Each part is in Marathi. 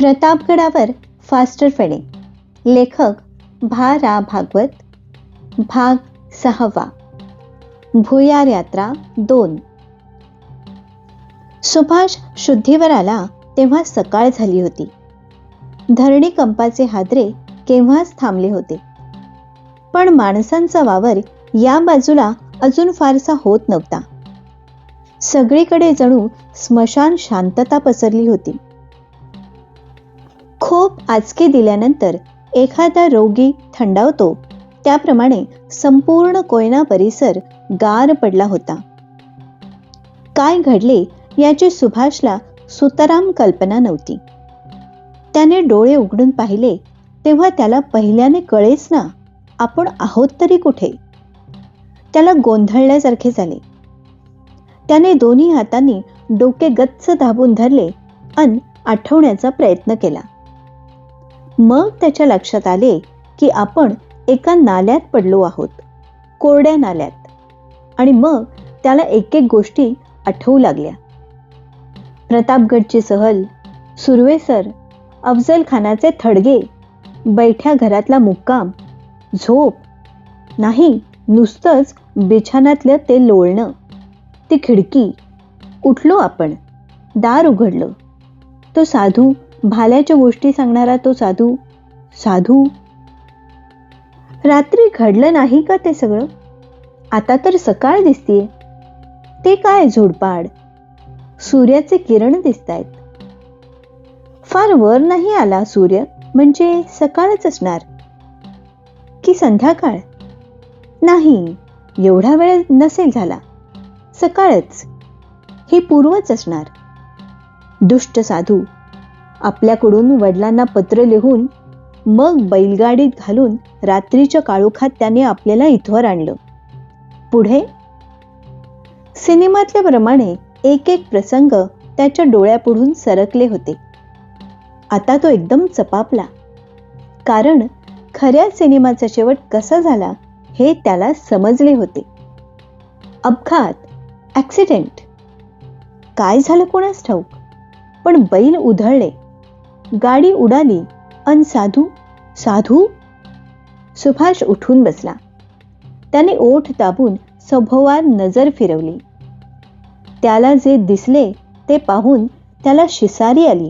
प्रतापगडावर फास्टर फेडे. लेखक भा. रा. भागवत भाग सहावा. भुयार यात्रा दोन. सुभाष शुद्धीवर आला तेव्हा सकाळ झाली होती. धरणी कंपाचे हादरे केव्हाच थांबले होते. पण माणसांचा वावर या बाजूला अजून फारसा होत नव्हता. सगळीकडे जणू स्मशान शांतता पसरली होती. खूप आचके दिल्यानंतर एखादा रोगी थंडावतो. त्याप्रमाणे संपूर्ण कोयना परिसर गार पडला होता. काय घडले याची सुभाषला सुताराम कल्पना नव्हती. त्याने डोळे उघडून पाहिले तेव्हा त्याला पहिल्याने कळेच ना आपण आहोत तरी कुठे? त्याला गोंधळल्यासारखे झाले. त्याने दोन्ही हातांनी डोके गच्च दाबून धरले अन आठवण्याचा प्रयत्न केला. मग त्याच्या लक्षात आले की आपण एका नाल्यात पडलो आहोत कोरड्या नाल्यात. आणि मग त्याला एक एक गोष्टी आठवू लागल्या. प्रतापगडची सहल सुरवेसर अफजल खानाचे थडगे बैठ्या घरातला मुक्काम झोप. नाही नुसतंच बिछानातलं ते लोळणं ती खिडकी. उठलो आपण दार उघडलं. तो साधू भाल्याच्या गोष्टी सांगणारा तो साधू. साधू? रात्री घडलं नाही का ते सगळं? आता तर सकाळ दिसतीये. ते काय झोडपाड? सूर्याचे किरण दिसत आहेत फार वर नाही आला सूर्य म्हणजे सकाळच असणार. की संध्याकाळ? नाही एवढा वेळ नसेल झाला. सकाळच. हे पूर्वच असणार. दुष्ट साधू आपल्याकडून वडिलांना पत्र लिहून मग बैलगाडीत घालून रात्रीच्या काळोखात त्याने आपल्याला इथवर आणलं. पुढे? सिनेमातल्या प्रमाणे एक एक प्रसंग त्याच्या डोळ्यापुढून सरकले होते. आता तो एकदम चपापला. कारण खऱ्या सिनेमाचा शेवट कसा झाला हे त्याला समजले होते. अपघात ॲक्सिडेंट. काय झालं कोणास ठाऊक? पण बैल उधळले. गाडी उडाली अन साधू साधू? सुभाष उठून बसला. त्याने ओठ दाबून सभोवार नजर फिरवली. त्याला जे दिसले ते पाहून त्याला शिसारी आली.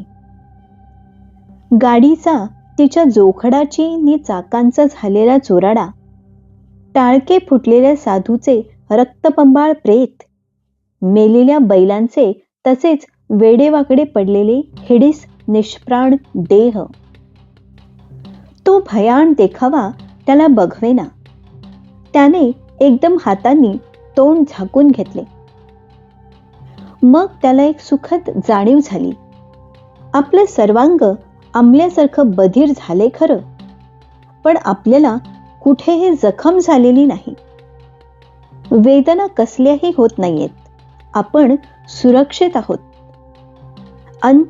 गाडीचा तिच्या जोखडाची नि चाकांचा झालेला चोराडा टाळके फुटलेल्या साधूचे रक्तपंबाळ प्रेत मेलेल्या बैलांचे तसेच वेडेवाकडे पडलेले हिडीस निष्प्राण देह. तो भयान देखावा त्याला बघवेना. त्याने एकदम हातांनी तोंड झाकून घेतले. मग त्याला एक सुखद जाणीव झाली. आपलं सर्वांग आंबल्यासारखं बधीर झाले खरं पण आपल्याला कुठेही जखम झालेली नाही. वेदना कसल्याही होत नाहीयेत. आपण सुरक्षित आहोत. अन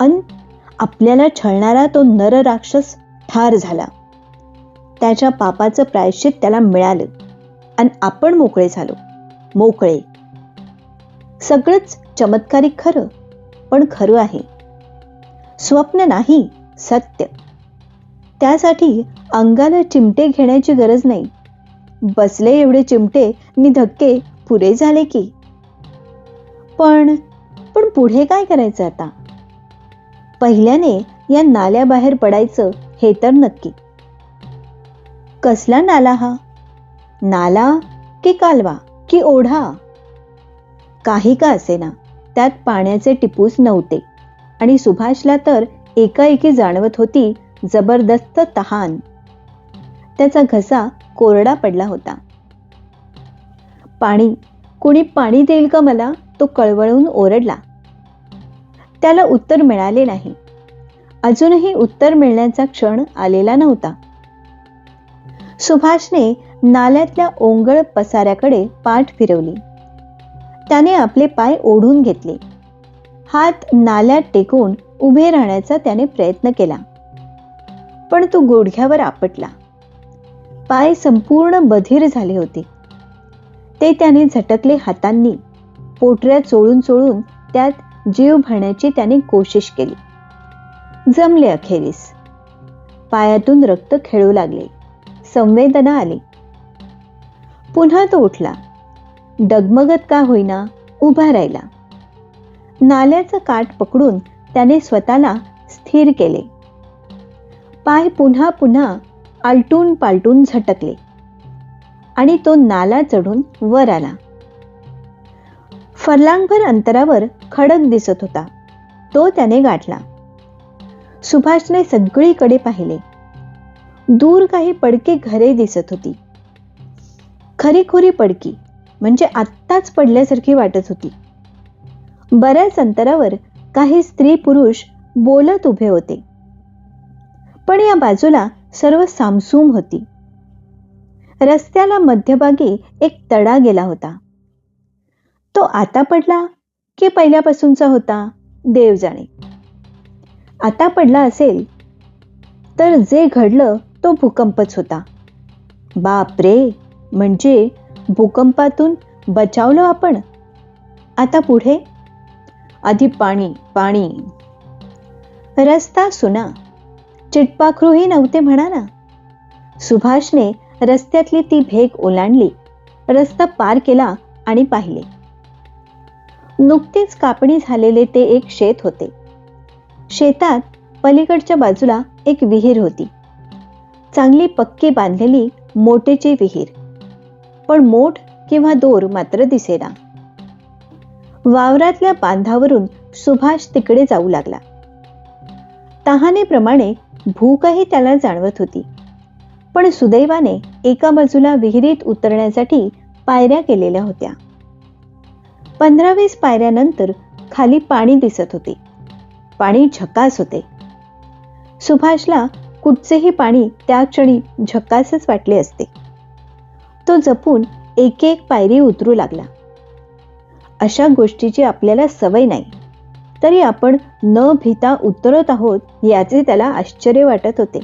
अन आपल्याला छळणारा तो नर राक्षस ठार झाला. त्याच्या पापाचं प्रायश्चित त्याला मिळालं. आणि आपण मोकळे झालो. मोकळे. सगळंच चमत्कारिक खरं पण खरं आहे. स्वप्न नाही सत्य. त्यासाठी अंगाला चिमटे घेण्याची गरज नाही. बसले एवढे चिमटे मी धक्के पुरे झाले की. पण पण पुढे काय करायचं आता? पहिल्याने या नाल्याबाहेर पडायचं हे तर नक्की. कसला नाला हा? नाला की कालवा की ओढा? काही का असेना त्यात पाण्याचे टिपूस नव्हते आणि सुभाषला तर एकाएकी जाणवत होती जबरदस्त तहान. त्याचा घसा कोरडा पडला होता. पाणी कुणी पाणी देईल का मला? तो कळवळून ओरडला. त्याला उत्तर मिळाले नाही. अजूनही उत्तर मिळण्याचा क्षण आलेला नव्हता. सुभाषने नाल्यातल्या ओंगळ पसाऱ्याकडे पाठ फिरवली. त्याने आपले पाय ओढून घेतले. हात नाल्यात टेकून उभे राहण्याचा त्याने प्रयत्न केला. पण तो गुडघ्यावर आपटला. पाय संपूर्ण बधीर झाले होते. ते त्याने झटकले हातांनी. पोटऱ्या चोळून चोळून त्यात जीव भरण्याची त्याने कोशिश केली. जमले अखेरीस. पायातून रक्त खेळू लागले. संवेदना आली. पुन्हा तो उठला. डगमगत का होईना उभा राहिला. नाल्याचं काठ पकडून त्याने स्वतःला स्थिर केले. पाय पुन्हा पुन्हा आलटून पालटून झटकले. आणि तो नाला चढून वर आला. फरलांगभर अंतरावर खडक दिसत होता. तो त्याने गाठला. सुभाषने सगळीकडे पाहिले. दूर काही पडके घरे दिसत होती. खरीखुरी पडकी म्हणजे आत्ताच पडल्यासारखी वाटत होती. बऱ्याच अंतरावर काही स्त्री पुरुष बोलत उभे होते. पण या बाजूला सर्व सामसूम होती. रस्त्याला मध्यभागी एक तडा गेला होता. तो आता पडला की पहिल्यापासूनचा होता देव जाणे आता पडला असेल तर जे घडलं तो भूकंपच होता. बाप रे म्हणजे भूकंपातून बचावलो आपण? आता पुढे? आधी पाणी पाणी. रस्ता सुना. चिटपाखरूही नव्हते म्हणा ना सुभाषने रस्त्यातली ती भेग ओलांडली. रस्ता पार केला आणि पाहिले. नुकतीच कापणी झालेले ते एक शेत होते. शेतात पलीकडच्या बाजूला एक विहीर होती. चांगली पक्की बांधलेली मोठेची विहीर. पण मोठ किंवा दोर मात्र दिसेना. वावरातल्या बांधावरून सुभाष तिकडे जाऊ लागला. तहानेप्रमाणे भूकही त्याला जाणवत होती. पण सुदैवाने एका बाजूला विहिरीत उतरण्यासाठी पायऱ्या केलेल्या होत्या. पंधरा वीस पायऱ्यानंतर खाली पाणी दिसत होते. पाणी झकास होते. सुभाषला कुठचेही पाणी त्या क्षणी झकासच वाटले असते. तो जपून एक एक पायरी उतरू लागला. अशा गोष्टीची आपल्याला सवय नाही. तरी आपण न भिता उतरत आहोत याचे त्याला आश्चर्य वाटत होते.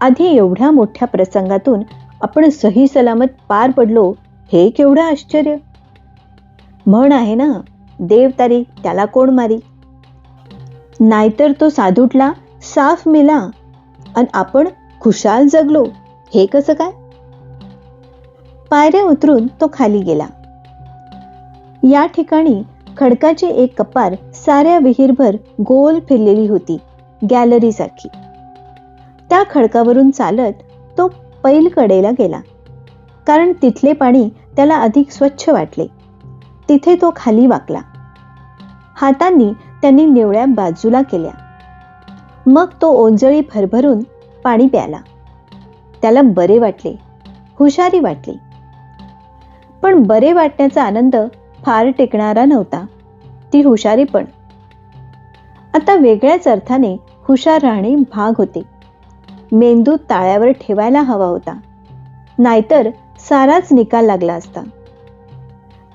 आधी एवढ्या मोठ्या प्रसंगातून आपण सही सलामत पार पडलो हे केवढं आश्चर्य? म्हण आहे ना देव तारी त्याला कोण मारी? नाहीतर तो साधूटला साफ मेला आणि आपण खुशाल जगलो हे कसं काय? पायऱ्या उतरून तो खाली गेला. या ठिकाणी खडकाची एक कपार साऱ्या विहीरभर गोल फिरलेली होती गॅलरीसारखी त्या खडकावरून चालत तो पैलकडेला गेला. कारण तिथले पाणी त्याला अधिक स्वच्छ वाटले. तिथे तो खाली वाकला. हातांनी त्यांनी निवळ्या बाजूला केल्या. मग तो ओंजळी भरभरून पाणी प्याला. त्याला बरे वाटले हुशारी वाटली. पण बरे वाटण्याचा आनंद फार टेकणारा नव्हता. ती हुशारी पण. आता वेगळ्याच अर्थाने हुशार राहणे भाग होते. मेंदू ताळ्यावर ठेवायला हवा होता. नाहीतर साराच निकाल लागला असता.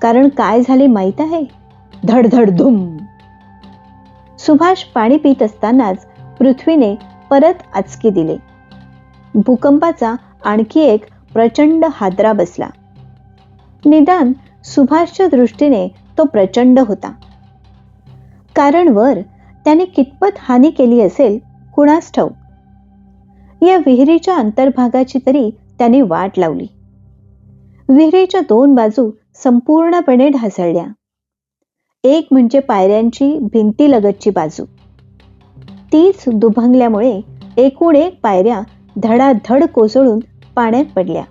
कारण काय झाले माहीत आहे? धडधड धुम. सुभाष पाणी पित असतानाच पृथ्वीने परत आचकी दिले. भूकंपाचा आणखी एक प्रचंड हादरा बसला. निदान सुभाषच्या दृष्टीने तो प्रचंड होता. कारण वर त्याने कितपत हानी केली असेल कुणास ठाऊक? या विहिरीच्या अंतर्भागाची तरी त्याने वाट लावली. विहिरीच्या दोन बाजू संपूर्णपणे ढासळल्या. एक म्हणजे पायऱ्यांची भिंतीलगतची बाजू. तीच दुभंगल्यामुळे एकूण एक पायऱ्या धडाधड कोसळून पाण्यात पडल्या.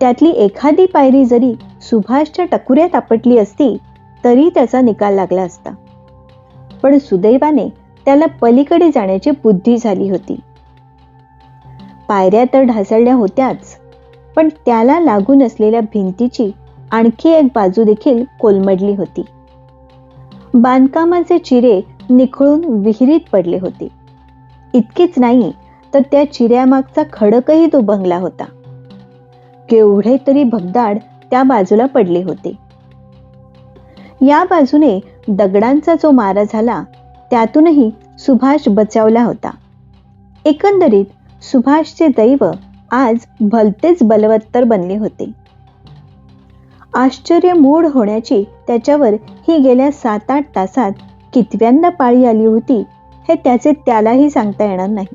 त्यातली एखादी पायरी जरी सुभाषच्या टकुऱ्यात आपटली असती तरी त्याचा निकाल लागला असता. पण सुदैवाने त्याला पलीकडे जाण्याची बुद्धी झाली होती. पायऱ्या तर ढासळल्या होत्याच पण त्याला लागून असलेल्या भिंतीची आणखी एक बाजू देखील कोलमडली होती. बांधकामाचे चिरे निखळून विहिरीत पडले होते. इतकेच नाही तर त्या चिऱ्यामागचा खडकही तो बंगला होता. केवढे तरी भगदाड त्या बाजूला पडले होते. या बाजूने दगडांचा जो मारा झाला त्यातूनही सुभाष बचावला होता. एकंदरीत सुभाषचे दैव आज भलतेच बलवत्तर बनले होते. आश्चर्य मूढ होण्याची त्याच्यावर ही गेल्या सात आठ तासात कितव्यांदा पाळी आली होती हे त्याचे त्यालाही सांगता येणार नाही.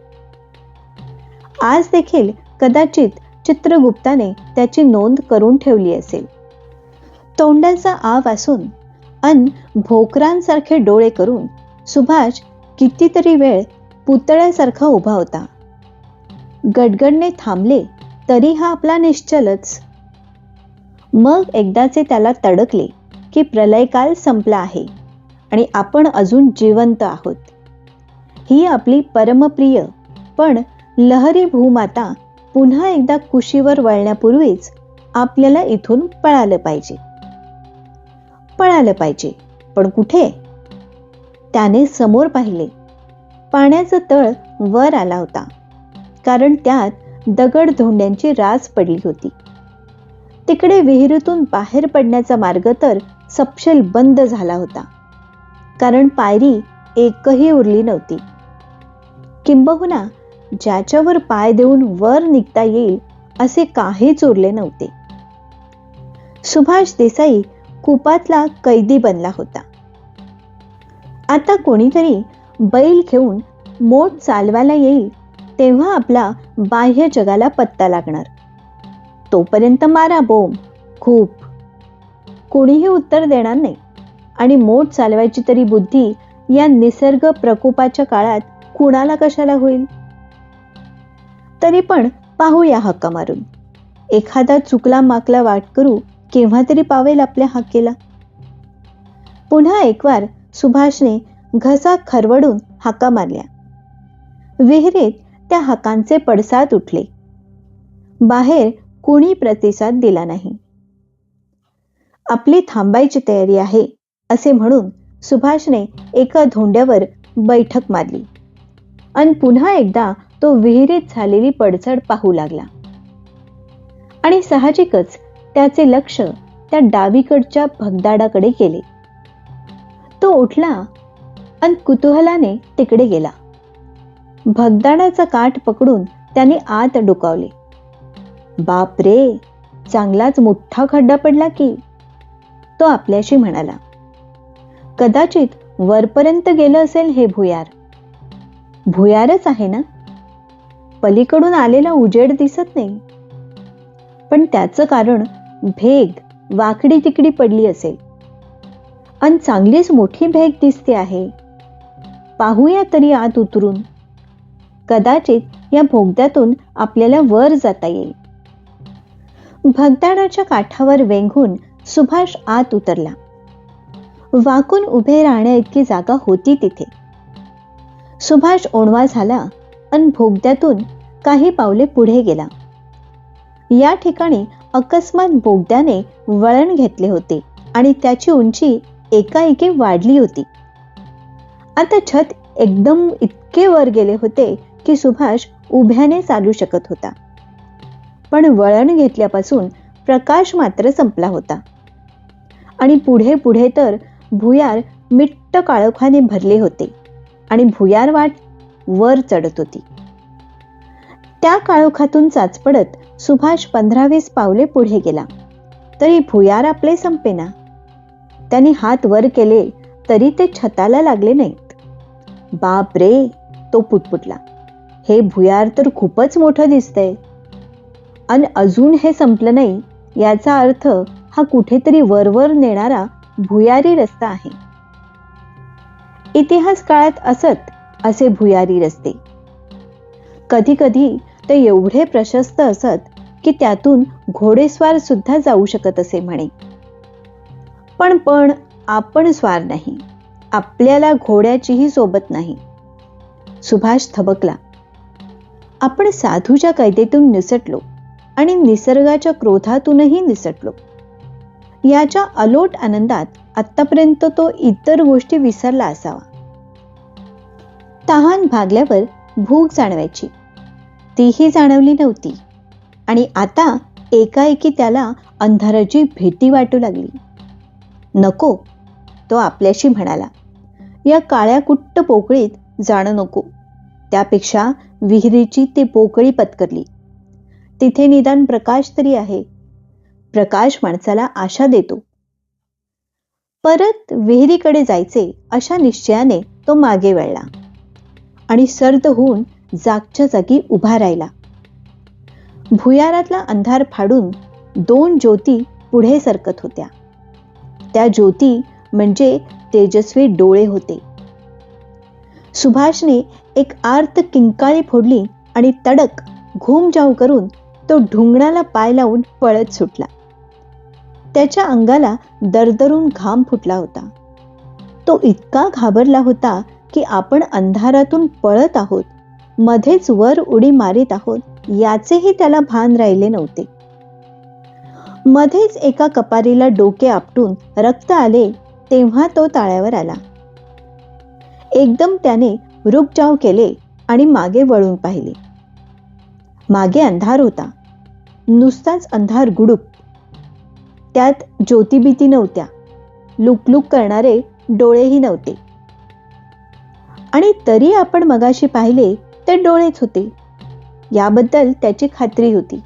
आज देखील कदाचित चित्रगुप्ताने त्याची नोंद करून ठेवली असेल. तोंडाचा आव असून अन भोकरांसारखे डोळे करून सुभाष कितीतरी वेळ पुतळ्यासारखा उभा होता. गडगडने थांबले तरी हा आपला निश्चलच. मग एकदाचे त्याला तडकले की प्रलयकाल संपला आहे आणि आपण अजून जिवंत आहोत. ही आपली परमप्रिय पण लहरी भूमाता पुन्हा एकदा कुशीवर वळण्यापूर्वीच आपल्याला इथून पळालं पाहिजे. पळालं पाहिजे पण कुठे? त्याने समोर पाहिले. पाण्याचा तळ वर आला होता कारण त्यात दगड धोंड्यांची रास पडली होती. तिकडे विहिरीतून बाहेर पडण्याचा मार्ग तर सपशेल बंद झाला होता. कारण पायरी एकही उरली नव्हती. किंबहुना ज्याच्यावर पाय देऊन वर निघता येईल असे काहीच उरले नव्हते. सुभाष देसाई कुपातला कैदी बनला होता. आता कोणीतरी बैल घेऊन मोठ चालवायला येईल तेव्हा आपला बाह्य जगाला पत्ता लागणार. तोपर्यंत मारा बोंब खूप. कोणीही उत्तर देणार नाही. आणि मोठ चालवायची तरी बुद्धी या निसर्ग प्रकोपाच्या काळात कुणाला कशाला होईल? तरी पण पाहूया हक्का मारून. एखादा चुकला माकला वाट करू केव्हा तरी पावेल आपल्या हाकेला. पुन्हा एकवार सुभाषने घसा खरवडून हाका मारल्या. विहिरीत त्या हाकांचे पडसाद उठले. बाहेर कुणी प्रतिसाद दिला नाही. आपली थांबायची तयारी आहे असे म्हणून सुभाषने एका धोंड्यावर बैठक मारली. आणि पुन्हा एकदा तो विहिरीत झालेली पडझड पाहू लागला. आणि साहजिकच त्याचे लक्ष त्या डावीकडच्या भगदाडाकडे गेले. तो उठला आणि कुतूहलाने तिकडे गेला. भगदाडाचा काठ पकडून त्याने आत डोकावले. बाप रे चांगलाच मोठा खड्डा पडला की. तो आपल्याशी म्हणाला कदाचित वरपर्यंत गेलं असेल हे भुयार. भुयारच आहे ना? पलीकडून आलेला उजेड दिसत नाही. पण त्याचं कारण भेग वाकडी तिकडी पडली असेल. आणि चांगलीच मोठी भेग दिसते आहे. पाहूया तरी आत उतरून. कदाचित या भोगद्यातून आपल्याला वर जाता येईल. भगदाडाच्या काठावर वेंघून सुभाष आत उतरला. वाकून उभे राहण्या इतकी जागा होती तिथे. सुभाष ओणवा झाला आणि भोगद्यातून काही पावले पुढे गेला. या ठिकाणी अकस्मात बोगद्याने वळण घेतले होते आणि त्याची उंची एकाएकी वाढली होती. आता छत एकदम इतके वर गेले होते की सुभाष उभ्याने चालू शकत होता. पण वळण घेतल्यापासून प्रकाश मात्र संपला होता. आणि पुढे पुढे तर भुयार मिट्ट काळोखाने भरले होते आणि भुयार वाट वर चढत होती. त्या काळोखातून चाचपडत सुभाष पंधरावीस पावले पुढे गेला. तरी भुयार आपले संपेना. त्यांनी हात वर केले तरी ते छताला लागले नाहीत. बाप रे तो पुटपुटला. हे भुयार तर खूपच मोठं दिसतंय. आणि अजून हे संपलं नाही याचा अर्थ हा कुठेतरी वरवर नेणारा भुयारी रस्ता आहे. इतिहास काळात असत असे भुयारी रस्ते. कधी कधी ते एवढे प्रशस्त असत की त्यातून घोडेस्वार सुद्धा जाऊ शकत असे म्हणे. पण पण आपण स्वार नाही. आपल्याला घोड्याचीही सोबत नाही. सुभाष थबकला. आपण साधूच्या कैदेतून निसटलो. आणि निसर्गाच्या क्रोधातूनही निसटलो. याच्या अलोट आनंदात आतापर्यंत तो इतर गोष्टी विसरला असावा. तहान भागल्यावर भूक जाणवायची. तीही जाणवली नव्हती. आणि आता एकाएकी त्याला अंधाराची भीती वाटू लागली. नको तो आपल्याशी म्हणाला. या काळ्या कुट्ट पोकळीत जाणं नको. त्यापेक्षा विहिरीची ती पोकळी पत्करली. तिथे निदान प्रकाश तरी आहे. प्रकाश माणसाला आशा देतो. परत विहिरीकडे जायचे अशा निश्चयाने तो मागे वळला. आणि सर्द होऊन जागच्या जागी उभा राहिला. भुयारातला अंधार फाडून दोन ज्योती पुढे सरकत होत्या. त्या ज्योती म्हणजे तेजस्वी डोळे होते. सुभाषने एक आर्त किंकाळी फोडली आणि तडक घूमजाव करून तो ढुंगणाला पाय लावून पळत सुटला. त्याच्या अंगाला दरदरून घाम फुटला होता. तो इतका घाबरला होता की आपण अंधारातून पळत आहोत मध्येच वर उडी मारित आहोत याचेही त्याला भान राहिले नव्हते. मध्येच एका कपारीला डोके आपटून रक्त आले तेव्हा तो ताळ्यावर आला. एकदम त्याने रुकजाव केले आणि मागे वळून पाहिले. मागे अंधार होता. नुसताच अंधार गुडूप. त्यात ज्योतिबीती नव्हत्या. लुकलुक करणारे डोळेही नव्हते. आणि तरी आपण मगाशी पाहिले ते डोळेच होते. याबद्दल त्याची खात्री होती.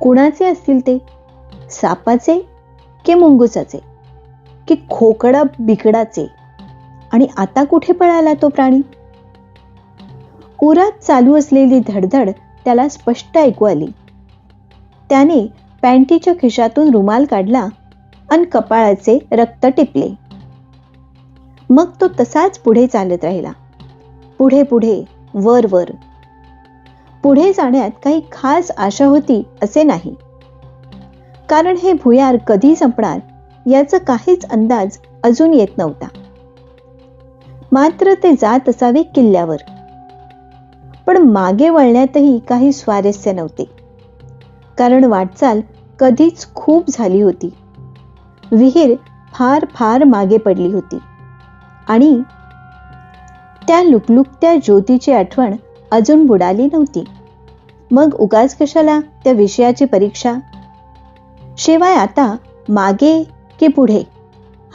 कुणाचे असतील ते? सापाचे की मुंगुसाचे? की खोकडा बिकडाचे? आणि आता कुठे पळाला तो प्राणी? उरात चालू असलेली धडधड त्याला स्पष्ट ऐकू आली. त्याने पॅन्टीच्या खिशातून रुमाल काढला आणि कपाळाचे रक्त टिपले. मग तो तसाच पुढे चालत राहिला. पुढे पुढे वर वर. पुढे जाण्यात काही खास आशा होती असे नाही. कारण हे भुयार कधी संपणार याचा काहीच अंदाज अजून येत नव्हता. मात्र ते जात असावे किल्ल्यावर. पण मागे वळण्यातही काही स्वारस्य नव्हते. कारण वाटचाल कधीच खूप झाली होती. विहीर फार फार मागे पडली होती. आणि त्या लुकलुकत्या ज्योतीची आठवण अजून बुडाली नव्हती. मग उगाच कशाला त्या विषयाची परीक्षा? शिवाय आता मागे की पुढे?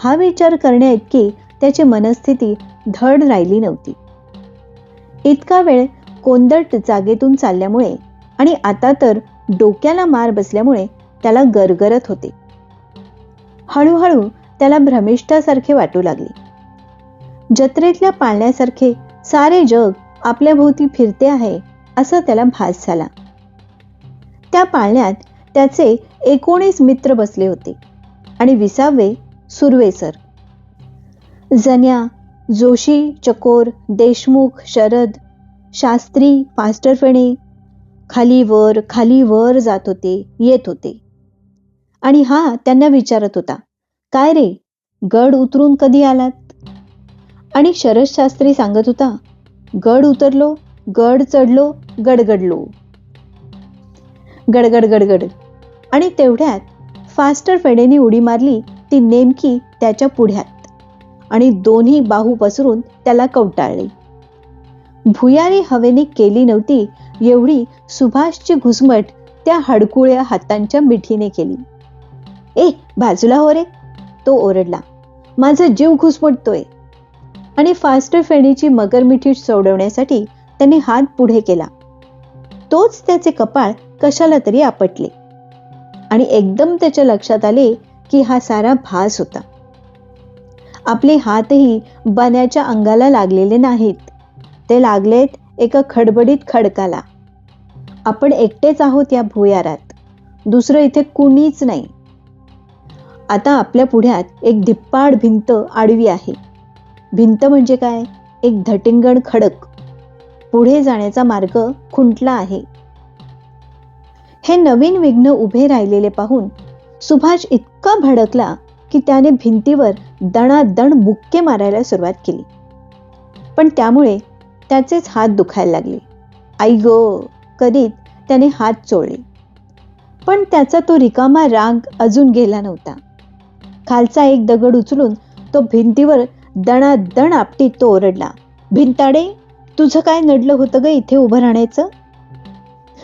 हा विचार करण्या इतकी त्याची मनस्थिती धड राहिली नव्हती. इतका वेळ कोंदट जागेतून चालल्यामुळे आणि आता तर डोक्याला मार बसल्यामुळे त्याला गरगरत होते. हळूहळू त्याला भ्रमिष्ठासारखे वाटू लागले. जत्रेतल्या पाळण्यासारखे सारे जग आपल्या भोवती फिरते आहे असं त्याला भास झाला. त्या पाळण्यात त्याचे एकोणीस मित्र बसले होते आणि विसावे सुरवेसर जन्या जोशी चकोर देशमुख शरद शास्त्री पास्टरफणे वर खाली वर जात होते येत होते. आणि हा त्यांना विचारत होता काय रे गड उतरून कधी आलात? आणि शरद शास्त्री सांगत होता गड उतरलो गड चढलो गडगडलो. गडगड गडगड. आणि तेवढ्यात फास्टर फेडेने उडी मारली ती नेमकी त्याच्या पुढ्यात. आणि दोन्ही बाहू पसरून त्याला कवटाळले. भुयारी हवेने केली नव्हती एवढी सुभाषची घुसमट त्या हडकुळ्या हातांच्या मिठीने केली. ए बाजूला हो रे तो ओरडला. माझा जीव घुसमटतोय. आणि फास्टर फेणीची मगरमिठी सोडवण्यासाठी त्याने हात पुढे केला. तोच त्याचे कपाळ कशाला तरी आपटले. आणि एकदम त्याच्या लक्षात आले की हा सारा भास होता. आपले हातही बन्याच्या अंगाला लागलेले नाहीत. ते लागलेत एका खडबडीत खडकाला. आपण एकटेच आहोत या भुयारात. दुसरं इथे कुणीच नाही. आता आपल्या पुढ्यात एक धिप्पाड भिंत आडवी आहे. भिंत म्हणजे काय? एक धटिंगण खडक. पुढे जाण्याचा मार्ग खुंटला आहे. हे नवीन विघ्न उभे राहिलेले पाहून सुभाष इतका भडकला की त्याने भिंतीवर दणादण बुक्के मारायला सुरुवात केली. पण त्यामुळे त्याचेच हात दुखायला लागले. आई ग करीत त्याने हात चोळले. पण त्याचा तो रिकामा राग अजून गेला नव्हता. खालचा एक दगड उचलून तो भिंतीवर दणादण आपटीत तो ओरडला भिंताडे तुझं काय नडलं होतं ग इथे उभं राहण्याचं?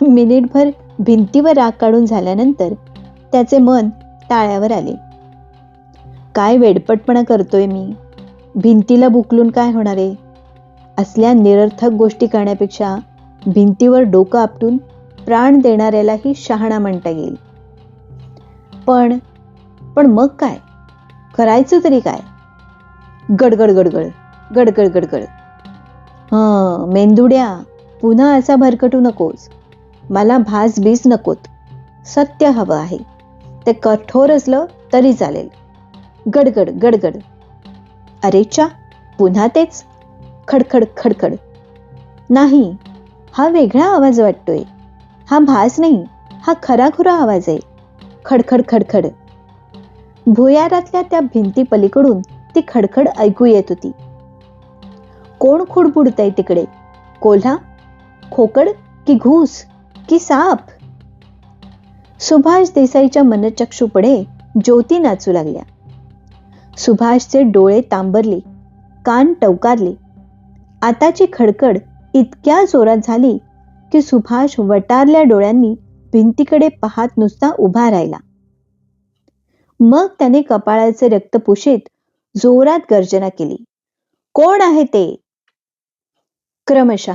मिनिटभर भिंतीवर राग काढून झाल्यानंतर त्याचे मन टाळ्यावर आले. काय वेडपटपणा करतोय मी? भिंतीला बुकलून काय होणार आहे? असल्या निरर्थक गोष्टी करण्यापेक्षा भिंतीवर डोकं आपटून प्राण देणाऱ्यालाही शहाणा म्हणता येईल. पण पण मग काय? करायचं तरी काय? गडगड गडगड गडगड गडगड. हं मेंदुड्या पुन्हा असा भरकटू नकोस. मला भास बीस नकोत. सत्य हवं आहे. ते कठोर असलं तरी चालेल. गडगड गडगड. अरे पुन्हा तेच. खडखड खडखड. नाही हा वेगळा आवाज वाटतोय. हा भास नाही हा खराखुरा आवाज आहे. खडखड खडखड. भुयारातल्या त्या भिंती पलीकडून ती खडखड ऐकू येत होती. कोण खुडबुडतय तिकडे? कोल्हा? खोकड की घूस की साप? सुभाष देसाईच्या मनचक्षुपडे ज्योती नाचू लागल्या. सुभाषचे डोळे तांबरले कान टवकारले आताची खडखड इतक्या जोरात झाली की सुभाष वटारल्या डोळ्यांनी भिंतीकडे पाहत नुसता उभा राहिला. मग त्याने कपाळाचे रक्त पुशीत जोरात गर्जना केली. कोण आहे ते? क्रमशः